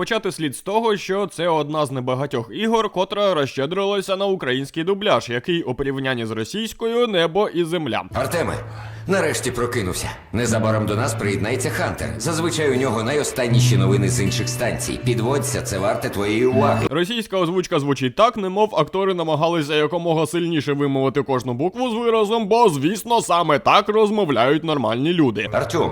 Почати слід з того, що це одна з небагатьох ігор, котра розщедрилася на український дубляж, який у порівнянні з російською небо і земля. Артеме, нарешті прокинувся. Незабаром до нас приєднається Хантер. Зазвичай у нього найостанніші новини з інших станцій. Підводься, це варте твоєї уваги. Російська озвучка звучить так, немов актори намагалися якомога сильніше вимовити кожну букву з виразом, бо звісно саме так розмовляють нормальні люди. Артем,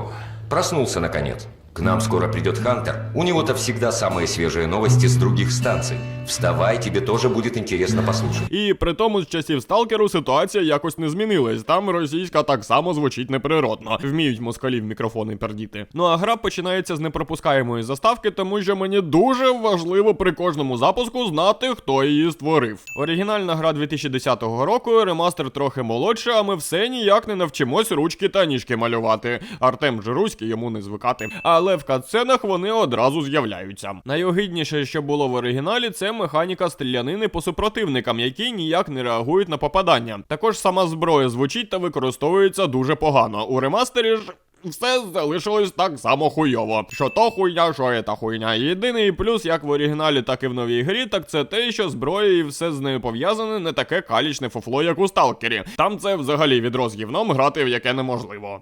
проснулся наконец. К нам скоро придет Хантер. У него-то всегда самые свежие новости с других станций. Вставай, тебе тоже будет интересно послушать. І при тому з часів сталкеру ситуація якось не змінилась. Там російська так само звучить неприродно. Вміють москалі в мікрофони пердіти. Ну а гра починається з непропускаємої заставки, тому що мені дуже важливо при кожному запуску знати, хто її створив. Оригінальна гра 2010 року, ремастер трохи молодше, а ми все ніяк не навчимось ручки та ніжки малювати. Артем же руський, йому не звикати. Але в катсценах вони одразу з'являються. Найогидніше, що було в оригіналі, це механіка стрілянини по супротивникам, які ніяк не реагують на попадання. Також сама зброя звучить та використовується дуже погано. У ремастері ж. Все залишилось так само хуйово. Що то хуйня, що та хуйня. Єдиний плюс, як в оригіналі, так і в новій грі, так це те, що зброя і все з нею пов'язане не таке калічне фуфло, як у сталкері. Там це взагалі відро гівном грати в яке неможливо.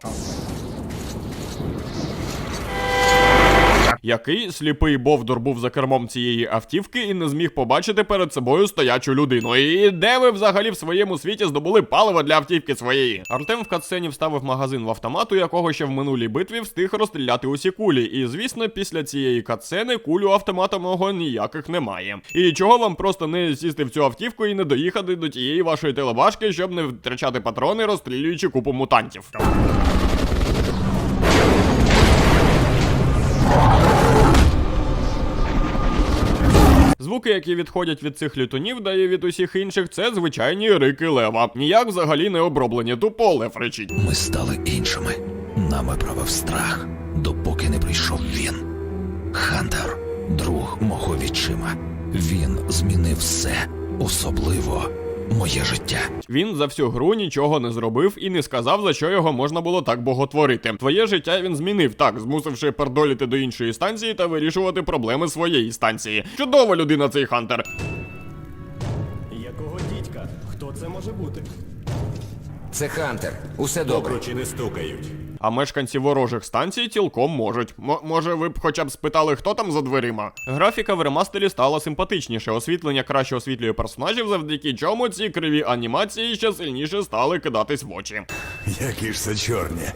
Який сліпий Бовдор був за кермом цієї автівки і не зміг побачити перед собою стоячу людину. І де ви взагалі в своєму світі здобули паливо для автівки своєї? Артем в катсцені вставив магазин в автомату, якого ще в минулій битві встиг розстріляти усі кулі. І звісно, після цієї катсцени кулю автомата мого ніяких немає. І чого вам просто не сісти в цю автівку і не доїхати до тієї вашої телебашки, щоб не втрачати патрони, розстрілюючи купу мутантів? Звуки, які відходять від цих літунів, да і від усіх інших, це звичайні рики лева. Ніяк взагалі не оброблені, тупо лев речить. Ми стали іншими. Нами правив страх, допоки не прийшов він. Хантер, друг мого відчима. Він змінив все, особливо моє життя. Він за всю гру нічого не зробив і не сказав, за що його можна було так боготворити. Твоє життя він змінив так, змусивши пердоліти до іншої станції та вирішувати проблеми своєї станції. Чудова людина цей хантер. Якого дідька? Хто це може бути? Це Хантер. Усе добре. Обручі не стукають. А мешканці ворожих станцій цілком можуть. М- може, ви б хоча б спитали, хто там за дверима? Графіка в ремастері стала симпатичніше. Освітлення краще освітлює персонажів, завдяки чому ці криві анімації ще сильніше стали кидатись в очі. Які ж це чорні.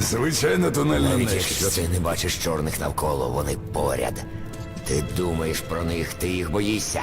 Звичайно, тунельна Навіть якщо ти не бачиш чорних навколо, вони поряд. Ти думаєш про них, ти їх боїшся.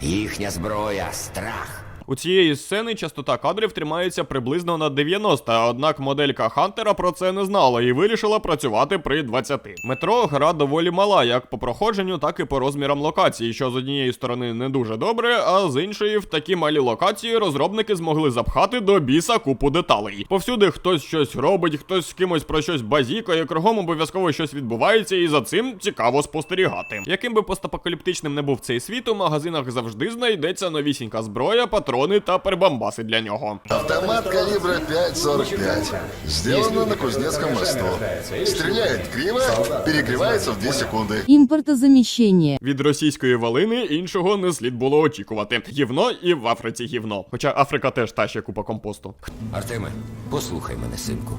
Їхня зброя страх. У цієї сцени частота кадрів тримається приблизно на 90, однак моделька Хантера про це не знала і вирішила працювати при 20. Метро гра доволі мала, як по проходженню, так і по розмірам локації, що з однієї сторони не дуже добре, а з іншої в такі малі локації розробники змогли запхати до біса купу деталей. Повсюди хтось щось робить, хтось з кимось про щось базікає, кругом обов'язково щось відбувається, і за цим цікаво спостерігати. Яким би постапокаліптичним не був цей світ, у магазинах завжди знайдеться новісінька зброя, патрони та прибамбаси для нього. Автомат калибра 5,45. Сделано на Кузнецком мосту. Стреляет криво, перегревается в 2 секунды. Импортозамещение. Від російської валини іншого не слід було очікувати. Гівно і в Африці гівно. Хоча Африка теж та ще купа компосту. Артеме, послухай мене, синку.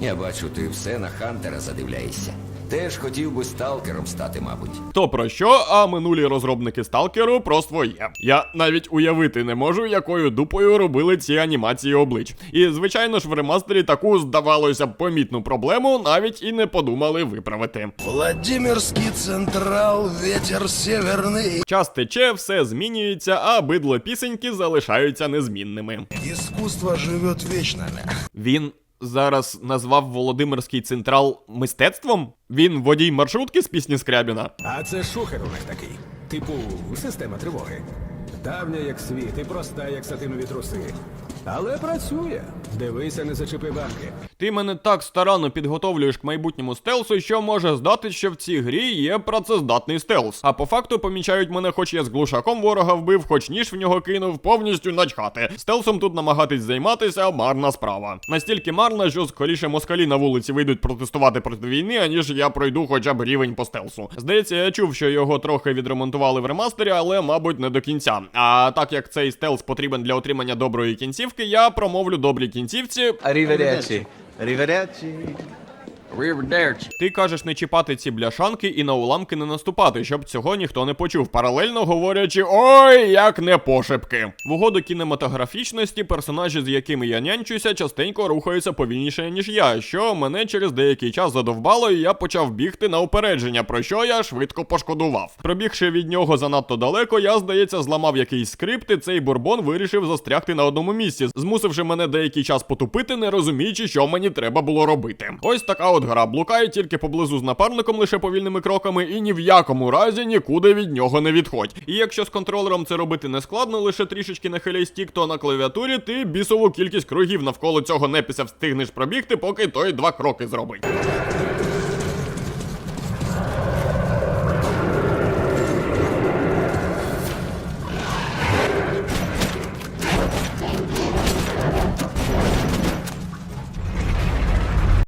Я бачу, ти все на Хантера задивляєшся. Теж хотів би сталкером стати, мабуть. То про що, а минулі розробники сталкеру про своє. Я навіть уявити не можу, якою дупою робили ці анімації облич. І звичайно ж в ремастері таку, здавалося б, помітну проблему навіть і не подумали виправити. Владимирский Централ, ветер северный. Час тече, все змінюється, а бидло пісеньки залишаються незмінними. Искусство живет вечно. Він зараз назвав Володимирський централ мистецтвом? Він водій маршрутки з пісні Скрябіна? А це шухер у них такий. Типу, система тривоги. Давня як світ і проста, як сатинові труси. Але працює. Дивися, не зачепи банки. Ти мене так старанно підготовлюєш к майбутньому стелсу, що може здати, що в цій грі є працездатний стелс. А по факту помічають мене, хоч я з глушаком ворога вбив, хоч ніж в нього кинув, повністю начхати. Стелсом тут намагатись займатися марна справа. Настільки марна, що скоріше москалі на вулиці вийдуть протестувати проти війни, аніж я пройду хоча б рівень по стелсу. Здається, я чув, що його трохи відремонтували в ремастері, але, мабуть, не до кінця. А так як цей стелс потрібен для отримання доброї кінцівки, я промовлю добрій кінцівці. Arrivederci. Arrivederci. Ти кажеш не чіпати ці бляшанки і на уламки не наступати, щоб цього ніхто не почув. Паралельно говорячи, ой, як не пошепки. В угоду кінематографічності персонажі, з якими я нянчуся, частенько рухаються повільніше, ніж я, що мене через деякий час задовбало, і я почав бігти на упередження, про що я швидко пошкодував. Пробігши від нього занадто далеко, я, здається, зламав якийсь скрипт, і цей бурбон вирішив застрягти на одному місці, змусивши мене деякий час потупити, не розуміючи, що мені треба було робити. Ось така от гра блукає тільки поблизу з напарником лише повільними кроками, і ні в якому разі нікуди від нього не відходь. І якщо з контролером це робити не складно, лише трішечки нахиляй стік, то на клавіатурі ти бісову кількість кругів навколо цього непіся встигнеш пробігти, поки той два кроки зробить.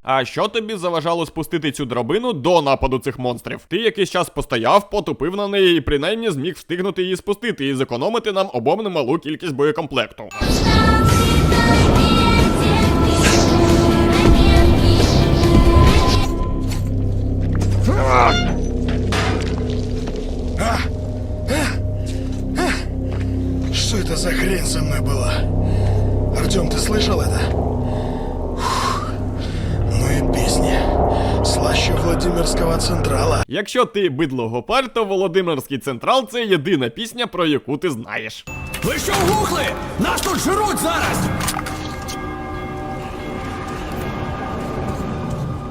А що тобі заважало спустити цю драбину до нападу цих монстрів? Ти якийсь час постояв, потупив на неї і принаймні зміг встигнути її спустити і зекономити нам обом немалу кількість боєкомплекту. Что это за хрень со мной была? Артем, ты слышал это? Слаще Владимирского Централа. Якщо ти бидло гопар, то Володимирський централ це єдина пісня, про яку ти знаєш. Ви що вгухли? Нас тут жируть зараз!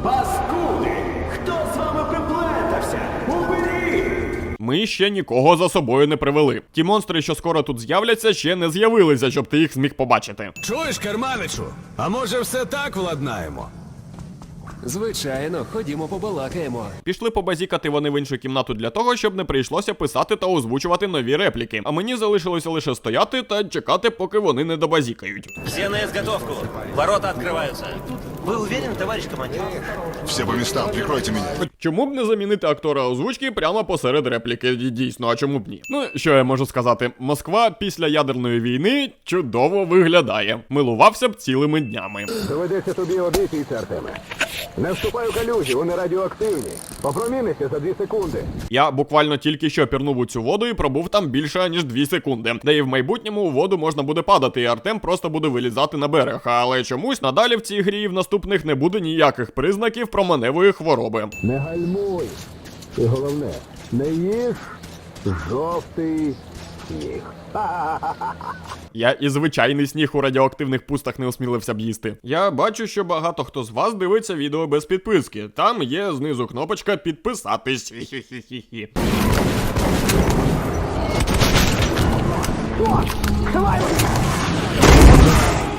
Паскуди! Хто з вами приплетався? Уберіть! Ми ще нікого за собою не привели. Ті монстри, що скоро тут з'являться, ще не з'явилися, щоб ти їх зміг побачити. Чуєш, Керманичу? А може все так владнаємо? Звичайно, ходімо побалакаємо. Пішли побазікати вони в іншу кімнату для того, щоб не прийшлося писати та озвучувати нові репліки. А мені залишилося лише стояти та чекати, поки вони не добазікають. Всі на изготовку. Ворота открываются. Вы уверены, товарищ командир? Все по местам, прикройте меня. Чому б не замінити актора озвучки прямо посеред репліки? Дійсно, а чому б ні? Ну, що я можу сказати? Москва після ядерної війни чудово виглядає. Милувався б цілими днями. Доведеться тобі одитися, Артеме. Не вступай у калюжі, вони радіоактивні. Попромінися за дві секунди. Я буквально тільки що пірнув у цю воду і пробув там більше ніж 2 секунди. Де і в майбутньому у воду можна буде падати, і Артем просто буде вилізати на берег. Але чомусь надалі в цій грі і в наступних не буде ніяких признаків променевої хвороби. Не гальмуй. І головне, не їж жовтий сніг. Я і звичайний сніг у радіоактивних пустах не осмілився б їсти. Я бачу, що багато хто з вас дивиться відео без підписки. Там є знизу кнопочка підписатись. Хі-хі-хі-хі.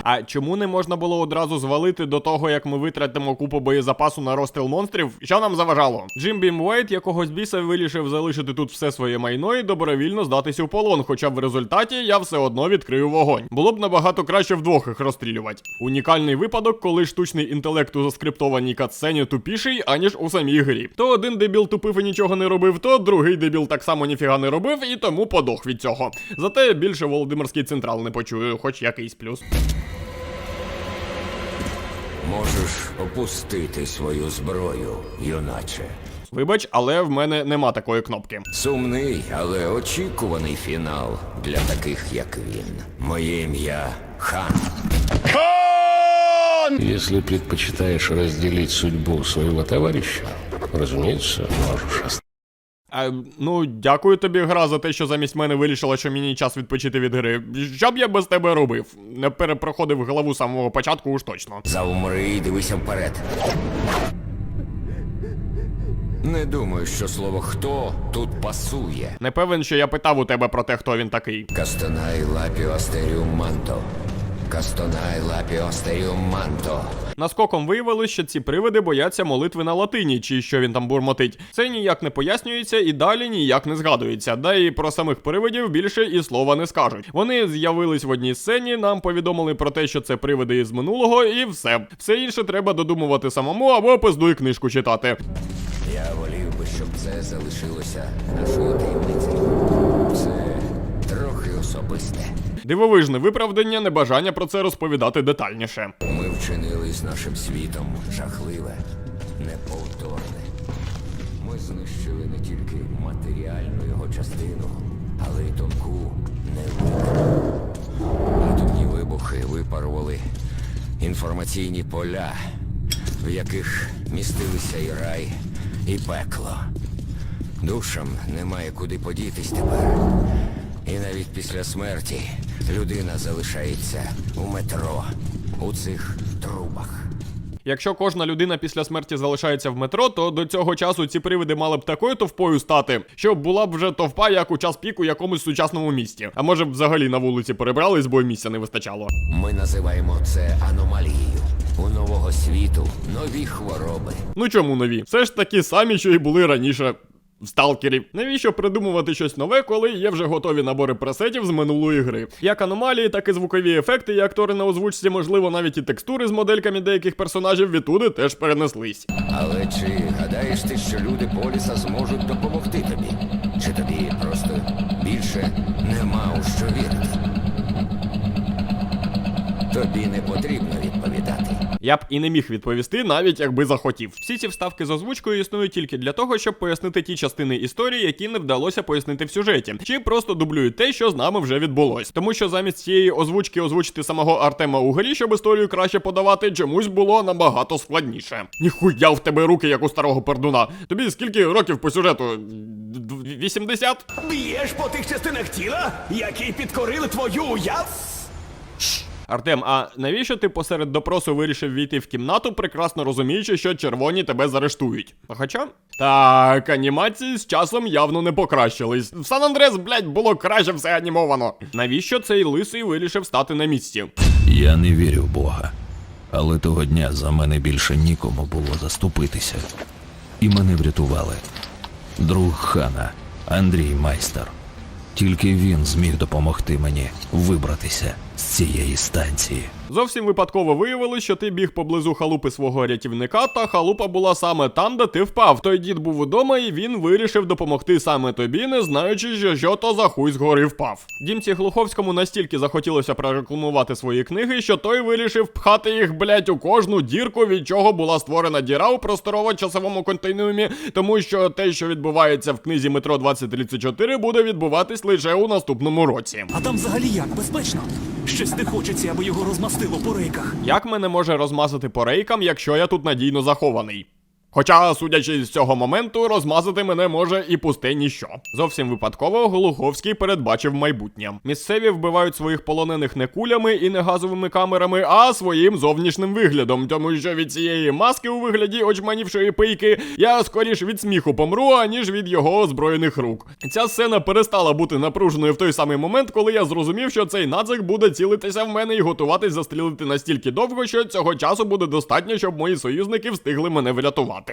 А чому не можна було одразу звалити до того, як ми витратимо купу боєзапасу на розстріл монстрів? Що нам заважало? Джим Бім Уайт якогось біса вирішив залишити тут все своє майно і добровільно здатися у полон, хоча в результаті я все одно відкрию вогонь. Було б набагато краще вдвох їх розстрілювати. Унікальний випадок, коли штучний інтелект у заскриптованій катсцені тупіший, аніж у самій грі. То один дебіл тупив і нічого не робив, то другий дебіл так само ніфіга не робив і тому подох від цього. Зате більше Володимирський централ не почую, хоч якийсь плюс. Можеш опустити свою зброю, юначе. Вибач, але в мене нема такої кнопки. Сумний, але очікуваний фінал для таких, як він. Моє ім'я Хан. Если предпочитаешь разделить судьбу своего товарища, разумеется, можешь оставить. А, ну, дякую тобі, гра, за те, що замість мене вирішила, що мені час відпочити від гри. Що б я без тебе робив? Не перепроходив главу самого початку уж точно. Завмри і дивися вперед. Не думаю, що слово хто тут пасує. Не певен, що я питав у тебе про те, хто він такий. Кастонай лапіо астеріум манто. Кастонай лапіо манто. Наскоком виявилось, що ці привиди бояться молитви на латині, чи що він там бурмотить. Це ніяк не пояснюється і далі ніяк не згадується. Да і про самих привидів більше і слова не скажуть. Вони з'явились в одній сцені, нам повідомили про те, що це привиди із минулого, і все. Все інше треба додумувати самому або пиздуй книжку читати. Я волів би, щоб це залишилося нашою таємницею. Це трохи особисте. Дивовижне виправдання, небажання про це розповідати детальніше. Ми вчинили з нашим світом жахливе, неповторне. Ми знищили не тільки матеріальну його частину, але й тонку невидиму. Атомні вибухи випарували інформаційні поля, в яких містилися і рай, і пекло. Душам немає куди подітись тепер. І навіть після смерті людина залишається у метро, у цих трубах. Якщо кожна людина після смерті залишається в метро, то до цього часу ці привиди мали б такою товпою стати, що була б вже товпа, як у час піку якомусь сучасному місті. А може б взагалі на вулиці перебрались, бо місця не вистачало. Ми називаємо це аномалією. У нового світу нові хвороби. Ну чому нові? Все ж такі самі, що й були раніше. В сталкері. Навіщо придумувати щось нове, коли є вже готові набори пресетів з минулої гри? Як аномалії, так і звукові ефекти, і актори на озвучці, можливо, навіть і текстури з модельками деяких персонажів відтуди теж перенеслись. Але чи гадаєш ти, що люди Поліса зможуть допомогти тобі? Чи тобі просто більше нема у що вірити? Тобі не потрібно відповідати. Я б і не міг відповісти, навіть якби захотів. Всі ці вставки з озвучкою існують тільки для того, щоб пояснити ті частини історії, які не вдалося пояснити в сюжеті, чи просто дублюють те, що з нами вже відбулось. Тому що замість цієї озвучки озвучити самого Артема у грі, щоб історію краще подавати, чомусь було набагато складніше. Ніхуя в тебе руки, як у старого пердуна. Тобі скільки років по сюжету? Д- 80? Б'єш по тих частинах тіла, які підкорили твою уяв? Артем, а навіщо ти посеред допросу вирішив війти в кімнату, прекрасно розуміючи, що червоні тебе заарештують? Хоча. Так, анімації з часом явно не покращились. В Сан Андрес, блядь, було краще все анімовано. Навіщо цей лисий вирішив стати на місці? Я не вірю в Бога. Але того дня за мене більше нікому було заступитися. І мене врятували. Друг хана Андрій Майстер. Тільки він зміг допомогти мені вибратися з цієї станції. Зовсім випадково виявилось, що ти біг поблизу халупи свого рятівника, та халупа була саме там, де ти впав. Той дід був удома, і він вирішив допомогти саме тобі, не знаючи, що, що то за хуй згори впав. Дімці Глуховському настільки захотілося прорекламувати свої книги, що той вирішив пхати їх, блять, у кожну дірку, від чого була створена діра у просторово-часовому континуумі, тому що те, що відбувається в книзі Метро 2034, буде відбуватись лише у наступному році. А там взагалі як безпечно? Щось не хочеться, аби його розмастило по рейках. Як мене може розмазати по рейкам, якщо я тут надійно захований? Хоча, судячи з цього моменту, розмазати мене може і пусте ніщо. Зовсім випадково Голуховський передбачив майбутнє. Місцеві вбивають своїх полонених не кулями і не газовими камерами, а своїм зовнішнім виглядом, тому що від цієї маски у вигляді очманівшої пийки я скоріш від сміху помру, аніж від його озброєних рук. Ця сцена перестала бути напруженою в той самий момент, коли я зрозумів, що цей нацик буде цілитися в мене і готуватись застрілити настільки довго, що цього часу буде достатньо, щоб мої союзники встигли мене врятувати.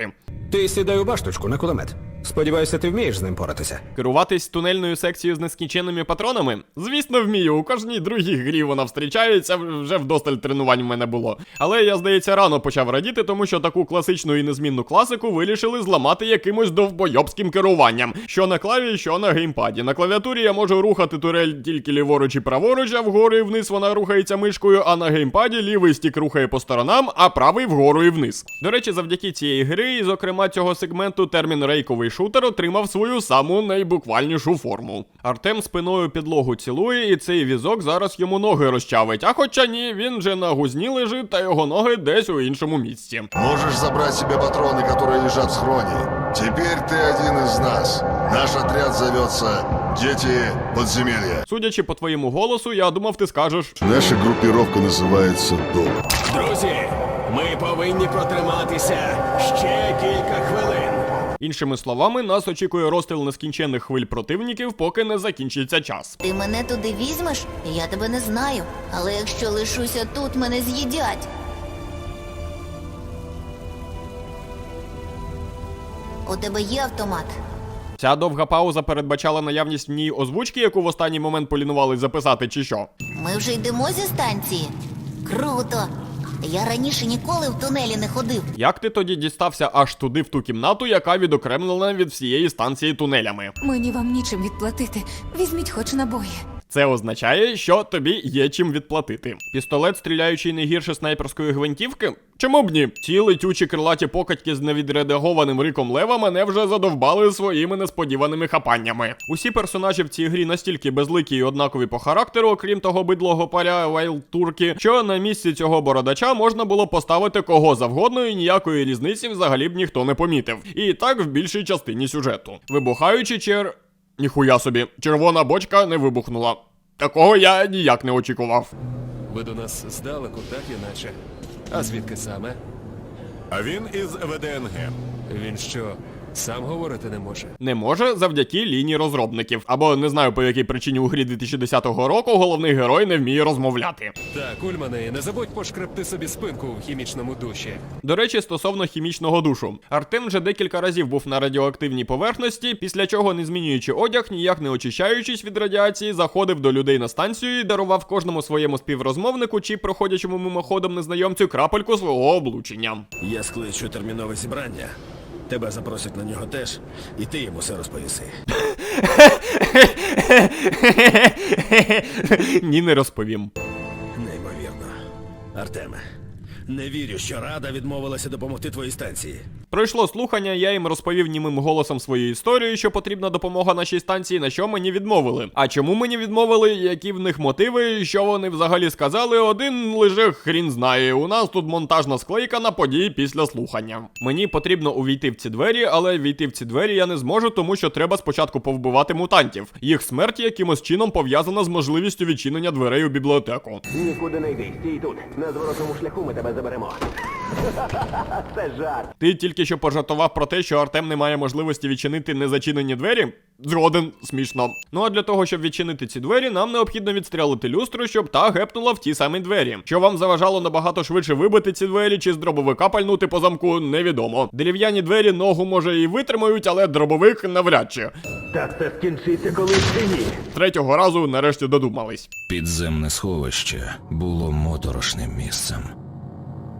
Ти сідай у башточку на кулемет. Сподіваюся, ти вмієш з ним поратися. Керуватись тунельною секцією з нескінченими патронами? Звісно, вмію. У кожній другій грі вона встрічається, вже вдосталь тренувань в мене було. Але я, здається, рано почав радіти, тому що таку класичну і незмінну класику вирішили зламати якимось довбойобським керуванням. Що на клаві, що на геймпаді. На клавіатурі я можу рухати турель тільки ліворуч і праворуч, а вгору і вниз вона рухається мишкою, а на геймпаді лівий стік рухає по сторонам, а правий вгору і вниз. До речі, завдяки цієї гри, і зокрема цього сегменту, термін рейковий шутер отримав свою саму найбуквальнішу форму. Артем спиною підлогу цілує, і цей візок зараз йому ноги розчавить. А хоча ні, він же на гузні лежить, та його ноги десь у іншому місці. Можешь забрать себе патроны, которые лежат в схроне. Теперь ты один из нас. Наш отряд зовется «Дети подземелья». Судячи по твоєму голосу, я думав, ти скажеш. Наша группировка называется «Дом». Друзі, Ми повинні протриматися ще кілька хвилин. Іншими словами, нас очікує розстріл нескінченних хвиль противників, поки не закінчиться час. Ти мене туди візьмеш? Я тебе не знаю. Але якщо лишуся тут, мене з'їдять. У тебе є автомат. Ця довга пауза передбачала наявність в ній озвучки, яку в останній момент полінували записати, чи що. Ми вже йдемо зі станції. Круто. Я раніше ніколи в тунелі не ходив. Як ти тоді дістався аж туди в ту кімнату, яка відокремлена від всієї станції тунелями? Мені вам нічим відплатити. Візьміть хоч набої. Це означає, що тобі є чим відплатити. Пістолет, стріляючий не гірше снайперської гвинтівки? Чому б ні? Ці летючі крилаті покатьки з невідредагованим риком лева мене вже задовбали своїми несподіваними хапаннями. Усі персонажі в цій грі настільки безликі і однакові по характеру, окрім того бидлого паря Вайлтурки, що на місці цього бородача можна було поставити кого завгодно, і ніякої різниці взагалі б ніхто не помітив. І так в більшій частині сюжету. Вибухаючи чер. Ніхуя собі, червона бочка не вибухнула. Такого я ніяк не очікував. Ви до нас здалеку, так іначе. А звідки саме? А він із ВДНГ. Він що, сам говорити не може? Не може завдяки лінії розробників. Або не знаю по якій причині у грі 2010 року головний герой не вміє розмовляти. Так, Ульмане, не забудь пошкребти собі спинку в хімічному душі. До речі, стосовно хімічного душу, Артем вже декілька разів був на радіоактивній поверхності, після чого, не змінюючи одяг, ніяк не очищаючись від радіації, заходив до людей на станцію і дарував кожному своєму співрозмовнику чи проходячому мимоходом незнайомцю крапельку свого облучення. Я скличу термінове зібрання. Тебе запросять на нього теж, і ти йому все розповіси. Ні, не розповім. Неймовірно. Артеме, не вірю, що Рада відмовилася допомогти твоїй станції. Пройшло слухання, я їм розповів німим голосом свою історію, що потрібна допомога нашій станції, на що мені відмовили. А чому мені відмовили, які в них мотиви, що вони взагалі сказали, один лише хрін знає. У нас тут монтажна склейка на події після слухання. Мені потрібно увійти в ці двері, але війти в ці двері я не зможу, тому що треба спочатку повбивати мутантів. Їх смерть якимось чином пов'язана з можливістю відчинення дверей у бібліотеку. Нікуди не йди, стій тут. На зворотному шляху ми тебе заберемо. Це жарт. Ти тільки що пожартував про те, що Артем не має можливості відчинити незачинені двері? Згоден, смішно. Ну а для того, щоб відчинити ці двері, нам необхідно відстрелити люстру, щоб та гепнула в ті самі двері. Що вам заважало набагато швидше вибити ці двері чи з дробовика пальнути по замку, невідомо. Дерев'яні двері ногу може і витримають, але дробовик навряд чи. Так це скінчиться колись чи ні? Третього разу нарешті додумались. Підземне сховище було моторошним місцем.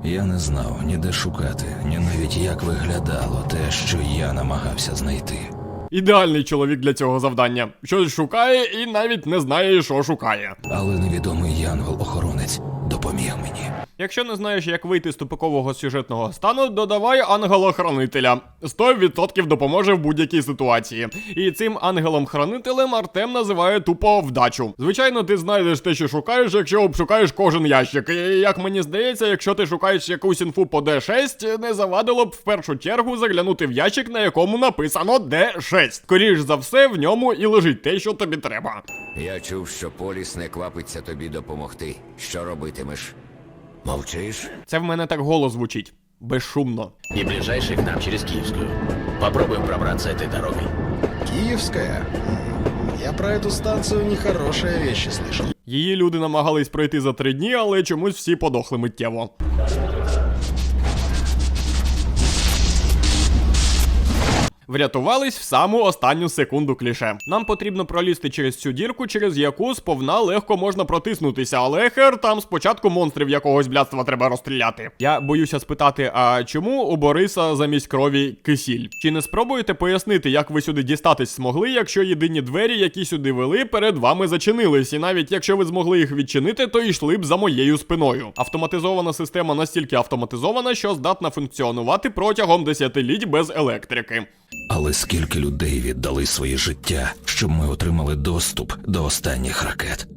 Я не знав ні де шукати, ні навіть як виглядало те, що я намагався знайти. Ідеальний чоловік для цього завдання. Щось шукає і навіть не знає, що шукає. Але невідомий янгол-охоронець допоміг мені. Якщо не знаєш, як вийти з тупикового сюжетного стану, додавай ангела-хранителя. 100% допоможе в будь-якій ситуації. І цим ангелом-хранителем Артем називає тупо вдачу. Звичайно, ти знайдеш те, що шукаєш, якщо обшукаєш кожен ящик. І як мені здається, якщо ти шукаєш якусь інфу по D6, не завадило б в першу чергу заглянути в ящик, на якому написано D6. Скоріш за все, в ньому і лежить те, що тобі треба. Я чув, що Поліс не квапиться тобі допомогти. Що робитимеш? Мовчиш? Це в мене так голос звучить. Безшумно. И ближайший к нам через Киевскую. Попробуем пробраться этой дорогой. Киевская? Я про эту станцию нехорошие вещи слышал. Її люди намагались пройти за три дні, але чомусь всі подохли миттєво. Врятувались в саму останню секунду кліше. Нам потрібно пролізти через цю дірку, через яку сповна легко можна протиснутися, але хер там спочатку монстрів якогось блядства треба розстріляти. Я боюся спитати, а чому у Бориса замість крові кисіль? Чи не спробуєте пояснити, як ви сюди дістатись змогли, якщо єдині двері, які сюди вели, перед вами зачинились, і навіть якщо ви змогли їх відчинити, то йшли б за моєю спиною. Автоматизована система настільки автоматизована, що здатна функціонувати протягом десятиліть без електрики. Але скільки людей віддали своє життя, щоб ми отримали доступ до останніх ракет?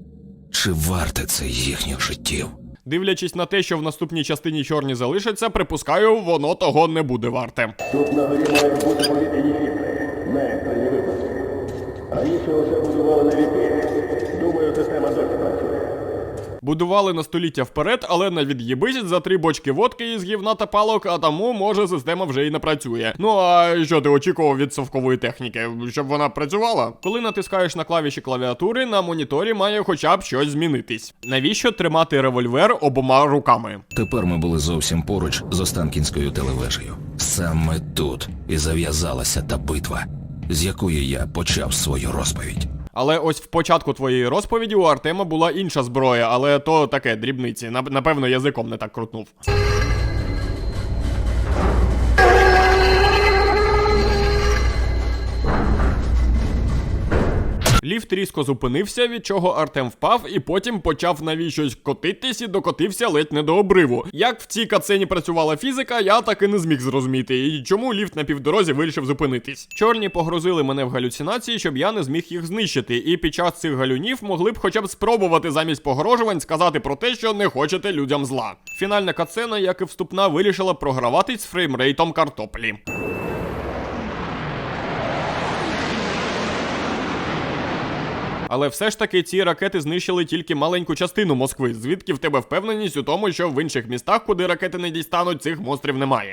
Чи варте це їхніх життів? Дивлячись на те, що в наступній частині чорні залишаться, припускаю, воно того не буде варте. Тут на бути повітряні фільтри. На екстрені випадки. Раніше усе будували на віки. Думаю, система досі працює. Будували на століття вперед, але на від'їбись за три бочки водки із гівна та палок, а тому може система вже і не працює. Ну а що ти очікував від совкової техніки? Щоб вона працювала? Коли натискаєш на клавіші клавіатури, на моніторі має хоча б щось змінитись. Навіщо тримати револьвер обома руками? Тепер ми були зовсім поруч з Останкінською телевежею. Саме тут і зав'язалася та битва, з якої я почав свою розповідь. Але ось в початку твоєї розповіді у Артема була інша зброя, але то таке дрібниці. Напевно, язиком не так крутнув. Ліфт різко зупинився, від чого Артем впав, і потім почав навіщось котитись і докотився ледь не до обриву. Як в цій кацені працювала фізика, я так і не зміг зрозуміти. І чому ліфт на півдорозі вирішив зупинитись. Чорні погрузили мене в галюцинації, щоб я не зміг їх знищити. І під час цих галюнів могли б хоча б спробувати замість погрожувань сказати про те, що не хочете людям зла. Фінальна кацена, як і вступна, вирішила програватись з фреймрейтом картоплі. Але все ж таки ці ракети знищили тільки маленьку частину Москви, звідки в тебе впевненість у тому, що в інших містах, куди ракети не дістануть, цих монстрів немає.